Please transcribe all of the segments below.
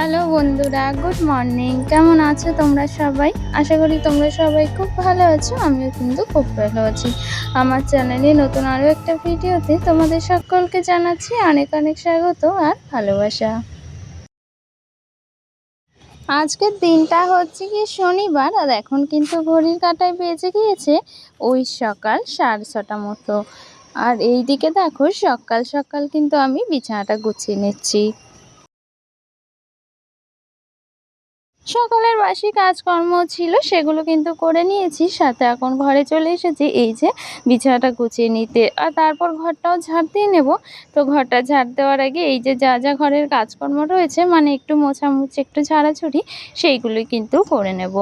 Hello বন্ধুরা, good morning. কেমন আছো তোমরা সবাই? আশা করি তোমরা সবাই খুব ভালো আছো, আমিও কিন্তু খুব ভালো আছি। আমার চ্যানেলে নতুন আরও একটা ভিডিওতে তোমাদের সকলকে জানাচ্ছি অনেক অনেক স্বাগত আর ভালোবাসা। আজকের দিনটা হচ্ছে কি শনিবার, আর এখন কিন্তু ঘড়ির কাঁটায় বেজে গিয়েছে ওই সকাল সাড়ে ছটা মতো। আর এই দিকে দেখো সকাল সকাল কিন্তু আমি বিছানাটা গুছিয়ে নিচ্ছি। সকালের বাসি কাজকর্ম ছিল, সেগুলো কিন্তু করে নিয়েছি। সাথে এখন ঘরে চলে এসেছি। এই যে বিছানাটা গুছিয়ে নিতে। আর তারপর ঘরটাও ঝাড় দিয়ে নেব। তো ঘরটা ঝাড় দেওয়ার আগে এই যে যা যা ঘরের কাজকর্ম রয়েছে মানে একটু মোছামুছি, একটু ঝাড়াঝুড়ি, সেইগুলোই কিন্তু করে নেব।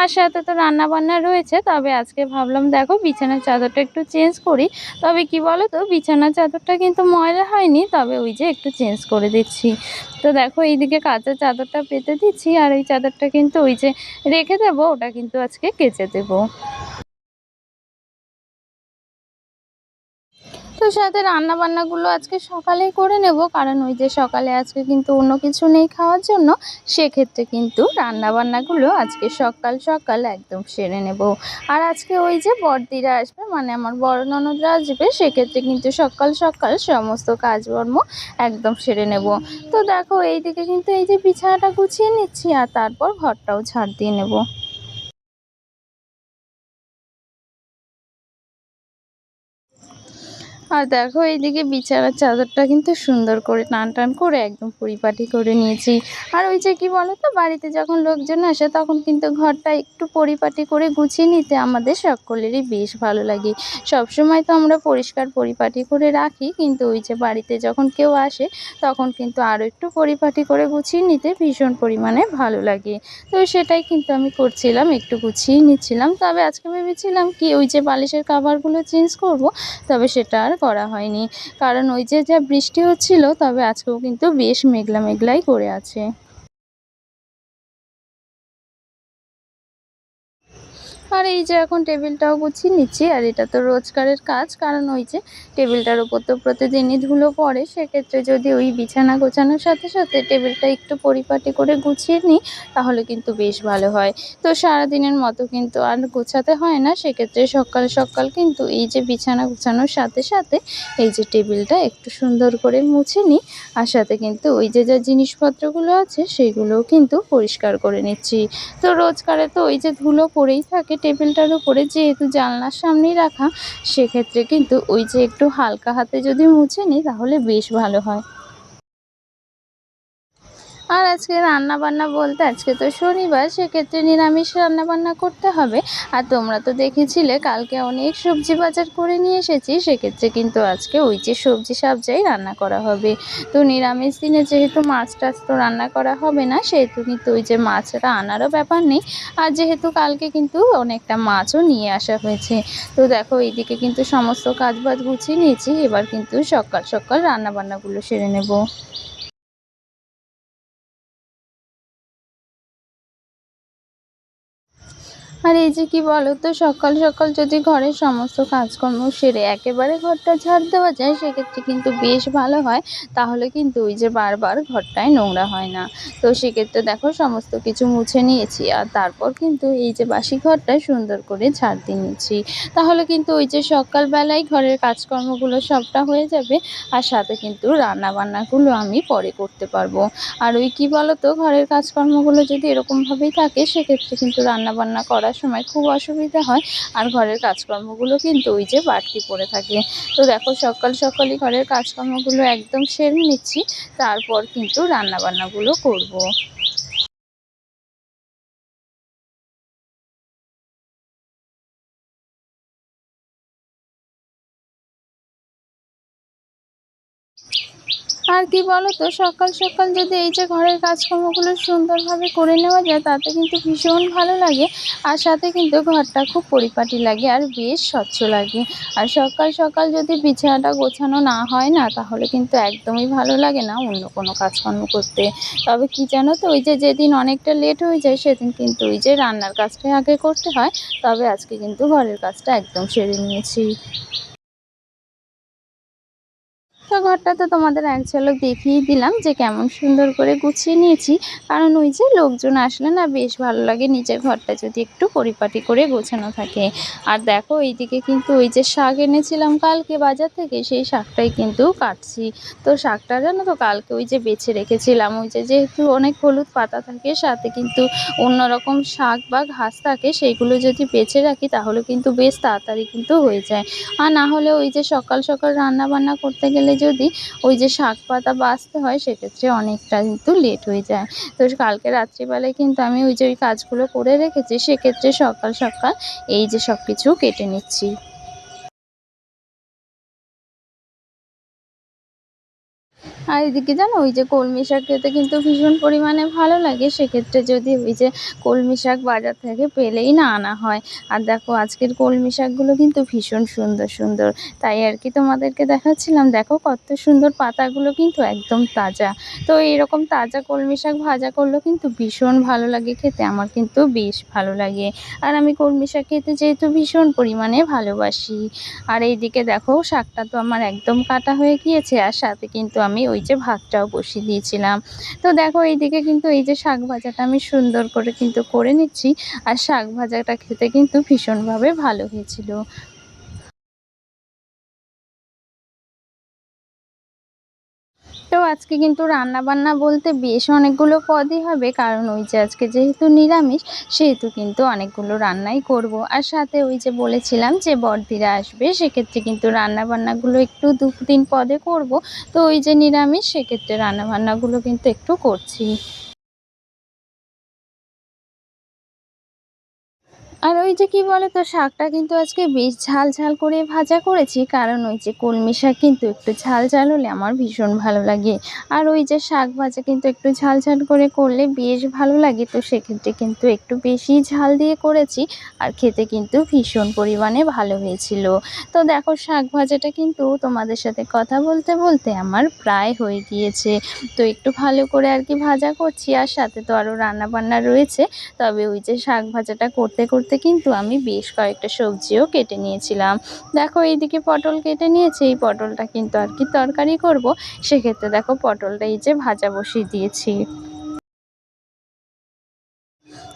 আর সাথে তো রান্না বান্না রয়েছে। তবে আজকে ভাবলাম, দেখো বিছানার চাদরটা একটু চেঞ্জ করি। তবে কি বলো তো বিছানার চাদরটা কিন্তু ময়লা হয়নি। তবে ওই যে একটু চেঞ্জ করে দিচ্ছি। তো দেখো এইদিকে কাঁচা চাদরটা পেতে দিচ্ছি। আর ওই চাদরটা কিন্তু ওই যে রেখে দেবো ওটা কিন্তু আজকে কেচে দেবো। তো সাথে রান্না বান্নাগুলো আজকে সকালেই করে নেব। কারণ ওই যে সকালে আজকে কিন্তু অন্য কিছু নেই খাওয়ার জন্য, সেক্ষেত্রে কিন্তু রান্না বান্নাগুলো আজকে সকাল সকাল একদম সেরে নেব। আর আজকে ওই যে বড়দিরা আসবে মানে আমার বড় ননদরা আসবে, সেক্ষেত্রে কিন্তু সকাল সকাল সমস্ত কাজকর্ম একদম সেরে নেব। তো দেখো, এইদিকে কিন্তু এই যে বিছানাটা গুছিয়ে নিচ্ছি, আর তারপর ঘরটাও ঝাড় দিয়ে নেব। আর দেখো এইদিকে বিছানার চাদরটা কিন্তু সুন্দর করে টান টান করে একদম পরিপাটি করে নিয়েছি। আর ওই যে কি বলো তো বাড়িতে যখন লোকজন আসে তখন কিন্তু ঘরটা একটু পরিপাটি করে গুছিয়ে নিতে আমাদের সকলেরই বেশ ভালো লাগে। সব সময় তো আমরা পরিষ্কার পরিপাটি করে রাখি, কিন্তু ওই যে বাড়িতে যখন কেউ আসে তখন কিন্তু আরও একটু পরিপাটি করে গুছিয়ে নিতে ভীষণ পরিমাণে ভালো লাগে। তো সেটাই কিন্তু আমি করছিলাম, একটু গুছিয়ে নিচ্ছিলাম। তবে আজকে ভেবেছিলাম কি ওই যে বালিশের কাভারগুলো চেঞ্জ করব, তবে সেটা আর করা হয়নি। কারণ ওই যে যা বৃষ্টি হচ্ছিল, তবে আজকেও কিন্তু বেশ মেঘলা মেঘলাই করে আছে। আর এই যে এখন টেবিলটাও গুছিয়ে নিচ্ছি, আর এটা তো রোজগারের কাজ। কারণ ওই যে টেবিলটার উপর তো প্রতিদিনই ধুলো পড়ে, সেক্ষেত্রে যদি ওই বিছানা গোছানোর সাথে সাথে টেবিলটা একটু পরিপাটি করে গুছিয়ে নিই, তাহলে কিন্তু বেশ ভালো হয়। তো সারাদিনের মতো কিন্তু আর গোছাতে হয় না, সেক্ষেত্রে সকাল সকাল কিন্তু এই যে বিছানা গোছানোর সাথে সাথে এই যে টেবিলটা একটু সুন্দর করে মুছে নিই, আর সাথে কিন্তু ওই যে যা জিনিসপত্রগুলো আছে, সেগুলোও কিন্তু পরিষ্কার করে নিচ্ছি। তো রোজকারে তো ওই যে ধুলো পড়েই থাকে টেবিলটার উপরে যেহেতু জানলার সামনেই রাখা, সেক্ষেত্রে কিন্তু ওই যে একটু হালকা হাতে যদি মুছে নিই তাহলে বেশ ভালো হয়। আর আজকে রান্না বান্না বলতে আজকে তো শনিবার, সেক্ষেত্রে নিরামিষ রান্না বান্না করতে হবে। আর তোমরা তো দেখেছিলে, কালকে অনেক সবজি বাজার করে নিয়ে এসেছি, সেক্ষেত্রে কিন্তু আজকে ওই যে সবজি সাবজাই রান্না করা হবে। তো নিরামিষ দিনে যেহেতু মাছ টাছ তো রান্না করা হবে না, সেহেতু কিন্তু ওই যে মাছটা আনারও ব্যাপার নেই। আর যেহেতু কালকে কিন্তু অনেকটা মাছও নিয়ে আসা হয়েছে, তো দেখো এইদিকে কিন্তু সমস্ত কাজ বাজ গুছিয়ে নিয়েছি, এবার কিন্তু সকাল সকাল রান্না বান্নাগুলো সেরে নেব। আর এই যে কি বলো তো সকাল সকাল যদি ঘরের সমস্ত কাজকর্ম সেরে একেবারে ঘরটা ঝাড় দেওয়া যায়, সেক্ষেত্রে কিন্তু বেশ ভালো হয়। তাহলে কিন্তু ওই যে বারবার ঘরটায় নোংরা হয় না। তো সেক্ষেত্রে দেখো সমস্ত কিছু মুছে নিয়েছি আর তারপর কিন্তু এই যে বাসি ঘরটা সুন্দর করে ঝাড় দিয়ে নিচ্ছি। তাহলে কিন্তু ওই যে সকালবেলায় ঘরের কাজকর্মগুলো সবটা হয়ে যাবে আর সাথে কিন্তু রান্না বান্নাগুলো আমি পরে করতে পারব। আর ওই কি বলো তো ঘরের কাজকর্মগুলো যদি এরকমভাবেই থাকে, সেক্ষেত্রে কিন্তু রান্না বান্না করা সময় খুব অসুবিধা হয়। আর ঘরের কাজকর্মগুলো কিন্তু ওই যে বাড়তি পড়ে থাকে। তো দেখো সকাল সকালই ঘরের কাজকর্মগুলো একদম সেরে নিচ্ছি। তারপর কিন্তু রান্নাবান্নাগুলো করব। আর কি বলো তো সকাল সকাল যদি এই যে ঘরের কাজকর্মগুলো সুন্দরভাবে করে নেওয়া যায়, তাতে কিন্তু ভীষণ ভালো লাগে। আর সাথে কিন্তু ঘরটা খুব পরিপাটি লাগে আর বেশ স্বচ্ছ লাগে। আর সকাল সকাল যদি বিছানাটা গোছানো না হয় না, তাহলে কিন্তু একদমই ভালো লাগে না অন্য কোনো কাজকর্ম করতে। তবে কি জানো তো, ওই যে যেদিন অনেকটা লেট হয়ে যায়, সেদিন কিন্তু ওই যে রান্নার কাজটাই আগে করতে হয়। তবে আজকে কিন্তু ঘরের কাজটা একদম সেরে নিয়েছি। তো ঘরটা তো তোমাদের এক ঝলক দেখিয়ে দিলাম যে কেমন সুন্দর করে গুছিয়ে নিয়েছি। কারণ ওই যে লোকজন আসলে না বেশ ভালো লাগে নিজের ঘরটা যদি একটু পরিপাটি করে গোছানো থাকে। আর দেখো এইদিকে কিন্তু ওই যে শাক এনেছিলাম কালকে বাজার থেকে, সেই শাকটাই কিন্তু কাটছি। তো শাকটা জানো তো কালকে ওই যে বেছে রেখেছিলাম। ওই যে যেহেতু অনেক হলুদ পাতা থাকে, সাথে কিন্তু অন্যরকম শাক বা ঘাস থাকে, সেইগুলো যদি বেছে রাখি তাহলে কিন্তু বেশ তাড়াতাড়ি কিন্তু হয়ে যায়। আর না হলে ওই যে সকাল সকাল রান্না বান্না করতে গেলে যদি ওই যে শাক পাতা বাঁচতে হয়, সেক্ষেত্রে অনেকটা কিন্তু লেট হয়ে যায়। তো কালকে রাত্রিবেলায় কিন্তু আমি ওই যে ওই কাজগুলো করে রেখেছি, সেক্ষেত্রে সকাল সকাল এই যে সব কিছু কেটে নিচ্ছি। আর এদিকে জানো, ওই যে কলমি শাক খেতে কিন্তু ভীষণ পরিমাণে ভালো লাগে। সেক্ষেত্রে যদি ওই যে কলমি শাক বাজার থেকে পেলেই না আনা হয়। আর দেখো, আজকের কলমি শাকগুলো কিন্তু ভীষণ সুন্দর সুন্দর। তাই আর কি তোমাদেরকে দেখাচ্ছিলাম, দেখো কত সুন্দর পাতাগুলো কিন্তু একদম তাজা। তো এরকম তাজা কলমি শাক ভাজা করলেও কিন্তু ভীষণ ভালো লাগে খেতে, আমার কিন্তু বেশ ভালো লাগে। আর আমি কলমি শাক খেতে যেহেতু ভীষণ পরিমাণে ভালোবাসি। আর এইদিকে দেখো, শাকটা তো আমার একদম কাটা হয়ে গিয়েছে, আর সাথে কিন্তু আমি ওই যে ভাতটাও বসিয়ে দিয়েছিলাম। তো দেখো, এইদিকে কিন্তু এই যে শাক ভাজাটা আমি সুন্দর করে কিন্তু করে নিচ্ছি। আর শাক ভাজাটা খেতে কিন্তু ভীষণভাবে ভালো হয়েছিল। তো আজকে কিন্তু রান্না বান্না বলতে বেশ অনেকগুলো পদই হবে, কারণ ওই যে আজকে যেহেতু নিরামিষ, সেহেতু কিন্তু অনেকগুলো রান্নাই করব। আর সাথে ওই যে বলেছিলাম যে বর্দিরা আসবে, সেক্ষেত্রে কিন্তু রান্না বান্নাগুলো একটু দু তিন পদে করব। তো ওই যে নিরামিষ, সেক্ষেত্রে রান্না বান্নাগুলো কিন্তু একটু করছি। আর ওই যে কি বলে তো, শাকটা কিন্তু আজকে বেশ ঝাল ঝাল করে ভাজা করেছি। কারণ ওই যে কলমি শাক কিন্তু একটু ঝাল ঝাল হলে আমার ভীষণ ভালো লাগে। আর ওই যে শাক ভাজা কিন্তু একটু ঝাল ঝাল করে করলে বেশ ভালো লাগে। তো সেক্ষেত্রে কিন্তু একটু বেশি ঝাল দিয়ে করেছি আর খেতে কিন্তু ভীষণ পরিমাণে ভালো হয়েছিল। তো দেখো, শাক ভাজাটা কিন্তু তোমাদের সাথে কথা বলতে বলতে আমার প্রায় হয়ে গিয়েছে। তো একটু ভালো করে আর কি ভাজা করছি। আর সাথে তো আরও রান্নাবান্না রয়েছে। তবে ওই যে শাক ভাজাটা করতে করতে কিন্তু আমি বেশ কয়েকটা সবজিও কেটে নিয়েছিলাম। দেখো, এইদিকে পটল কেটে নিয়েছি, এই পটলটা কিন্তু আর কি তরকারি করব। সেক্ষেত্রে দেখো, পটলটা এই যে ভাজা বসিয়ে দিয়েছি।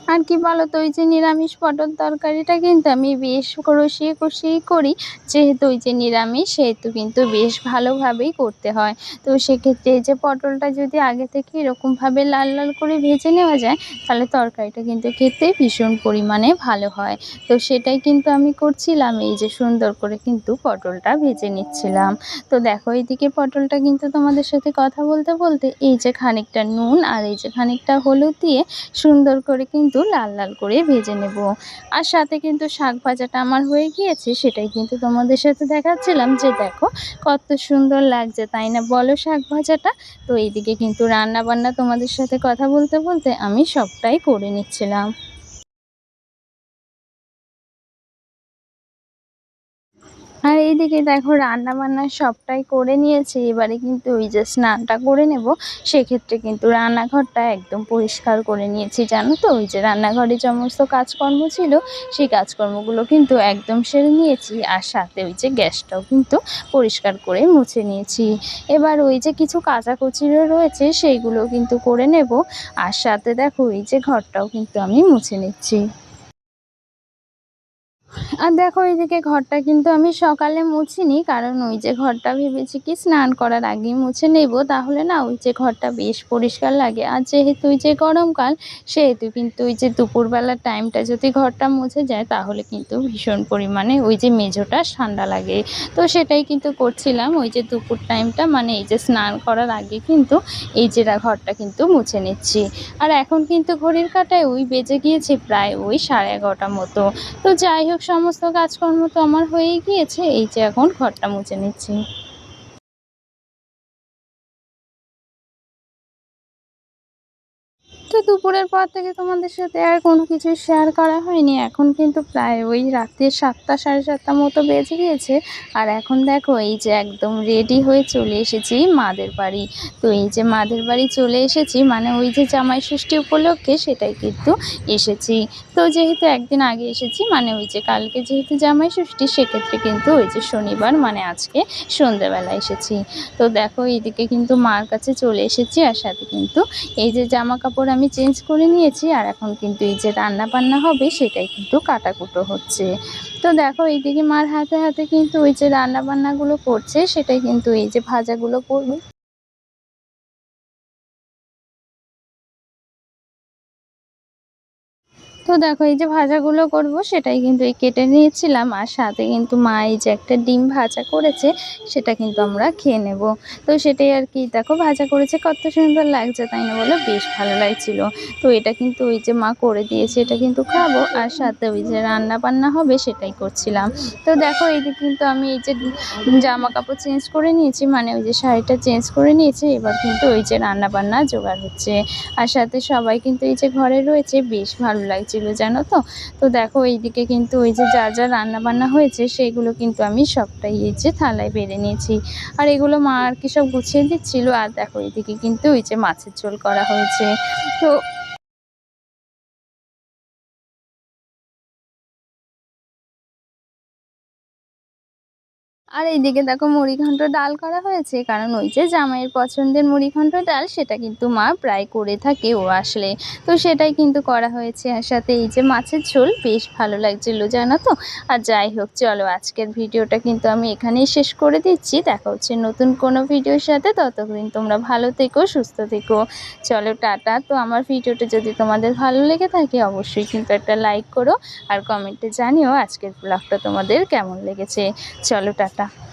আর কি বলো তো ওই যে নিরামিষ পটল তরকারিটা কিন্তু আমি বেশ কষিয়ে কষিয়েই করি। যেহেতু ওই যে নিরামিষ, সেহেতু কিন্তু বেশ ভালোভাবেই করতে হয়। তো সেক্ষেত্রে এই যে পটলটা যদি আগে থেকে এরকমভাবে লাল লাল করে ভেজে নেওয়া যায়, তাহলে তরকারিটা কিন্তু খেতে ভীষণ পরিমাণে ভালো হয়। তো সেটাই কিন্তু আমি করছিলাম, এই যে সুন্দর করে কিন্তু পটলটা ভেজে নিচ্ছিলাম। তো দেখো, এইদিকে পটলটা কিন্তু তোমাদের সাথে কথা বলতে বলতে এই যে খানিকটা নুন আর এই যে খানিকটা হলুদ দিয়ে সুন্দর করে কিন্তু লাল লাল করে ভেজে নেব। আর সাথে কিন্তু শাক ভাজাটা আমার হয়ে গিয়েছে, সেটাই কিন্তু তোমাদের সাথে দেখাচ্ছিলাম যে দেখো কত সুন্দর লাগছে, তাই না বলো শাক ভাজাটা? তো এইদিকে কিন্তু রান্না বান্না তোমাদের সাথে কথা বলতে বলতে আমি সবটাই করে নিচ্ছিলাম। এইদিকে দেখো রান্না বান্না সবটাই করে নিয়েছি, এবারে কিন্তু ওই যে স্নানটা করে নেব। সেক্ষেত্রে কিন্তু রান্নাঘরটা একদম পরিষ্কার করে নিয়েছি, জানো তো? ওই যে রান্নাঘরে সমস্ত কাজকর্ম ছিল, সেই কাজকর্মগুলো কিন্তু একদম সেরে নিয়েছি। আর সাথে ওই যে গ্যাসটাও কিন্তু পরিষ্কার করে মুছে নিয়েছি। এবার ওই যে কিছু কাচাকুচিরও রয়েছে, সেইগুলো কিন্তু করে নেব। আর সাথে দেখো, ওই যে ঘরটাও কিন্তু আমি মুছে নিচ্ছি। আর দেখো এইদিকে ঘরটা কিন্তু আমি সকালে মুছিনি, কারণ ওই যে ঘরটা ভেবেছি কি স্নান করার আগেই মুছে নেব। তাহলে না ওই যে ঘরটা বেশ পরিষ্কার লাগে। আর যেহেতু ওই যে গরমকাল, সেহেতু কিন্তু ওই যে দুপুরবেলার টাইমটা যদি ঘরটা মুছে যায়, তাহলে কিন্তু ভীষণ পরিমাণে ওই যে মেঝোটা ঠান্ডা লাগে। তো সেটাই কিন্তু করছিলাম। ওই যে দুপুর টাইমটা মানে এই যে স্নান করার আগে কিন্তু এই যে ঘরটা কিন্তু মুছে নিচ্ছি। আর এখন কিন্তু ঘড়ির কাটায় ওই বেজে গিয়েছে প্রায় ওই সাড়ে এগারোটা মতো। তো যাই হোক সমস্ত কাজকর্ম তো আমার হয়ে গিয়েছে এই যে এখন ঘরটা মুছে নিচ্ছি। তো দুপুরের পর থেকে তোমাদের সাথে আর কোনো কিছু শেয়ার করা হয়নি। এখন কিন্তু প্রায় ওই রাত্রে সাতটা, সাড়ে সাতটা মতো বেজে গিয়েছে। আর এখন দেখো, এই যে একদম রেডি হয়ে চলে এসেছি মাদের বাড়ি। তো এই যে মাদের বাড়ি চলে এসেছি মানে ওই যে জামাই ষষ্ঠী উপলক্ষে সেটাই কিন্তু এসেছি। তো যেহেতু একদিন আগে এসেছি মানে ওই যে কালকে যেহেতু জামাই ষষ্ঠী, সেক্ষেত্রে কিন্তু ওই যে শনিবার মানে আজকে সন্ধ্যাবেলা এসেছি। তো দেখো, এইদিকে কিন্তু মার কাছে চলে এসেছি, আর সাথে কিন্তু এই যে জামা কাপড় আমি চেঞ্জ করে নিয়েছি আর এখন কিন্তু এই যে রান্না বান্না হবে সেটাই কিন্তু কাটাকুটো হচ্ছে। তো দেখো এইদিকে মার হাতে হাতে কিন্তু ওই যে রান্না বান্নাগুলো করছে সেটাই কিন্তু এই যে ভাজাগুলো করবে। তো দেখো, এই যে ভাজাগুলো করব, সেটাই কিন্তু এই কেটে নিয়েছিলাম। আর সাথে কিন্তু মা এই যে একটা ডিম ভাজা করেছে, সেটা কিন্তু আমরা খেয়ে নেব। তো সেটাই আর কি, দেখো ভাজা করেছে, কত সুন্দর লাগছে, তাই না বলো? বেশ ভালো লাগছিল। তো এটা কিন্তু ওই যে মা করে দিয়েছে, এটা কিন্তু খাব। আর সাথে ওই যে রান্না বান্না হবে, সেটাই করছিলাম। তো দেখো, এই যে কিন্তু আমি এই যে জামা কাপড় চেঞ্জ করে নিয়েছি মানে ওই যে শাড়িটা চেঞ্জ করে নিয়েছি, এবার কিন্তু ওই যে রান্না বান্না জোগাড় হচ্ছে। আর সাথে সবাই কিন্তু এই যে ঘরে রয়েছে, বেশ ভালো লাগছিল। জানো তো? তো দেখো, এইদিকে কিন্তু ওই যে যা যা রান্নাবান্না হয়েছে সেইগুলো কিন্তু আমি সবটাই এই যে থালায় বেড়ে নিয়েছি। আর এগুলো মা আর কি সব গুছিয়ে দিচ্ছিল, আর দেখো, এইদিকে কিন্তু ওই যে মাছের ঝোল করা হয়েছে। তো আর এইদিকে দেখো মুড়িঘণ্ট ডাল করা হয়েছে, কারণ ওই যে জামাইয়ের পছন্দের মুড়িঘণ্ট ডাল সেটা কিন্তু মা প্রায় করে থাকে, ও আসলে। তো সেটাই কিন্তু করা হয়েছে আর সাথে এই যে মাছের ঝোল, বেশ ভালো লাগছিল জানো তো? আর যাই হোক, চলো আজকের ভিডিওটা কিন্তু আমি এখানেই শেষ করে দিচ্ছি। দেখা হচ্ছে নতুন কোনো ভিডিওর সাথে, ততদিন তোমরা ভালো থেকো, সুস্থ থেকো। চলো টাটা। তো আমার ভিডিওটা যদি তোমাদের ভালো লেগে থাকে, অবশ্যই কিন্তু একটা লাইক করো আর কমেন্টে জানিও আজকের ব্লগটা তোমাদের কেমন লেগেছে। চলো টাটা। casa.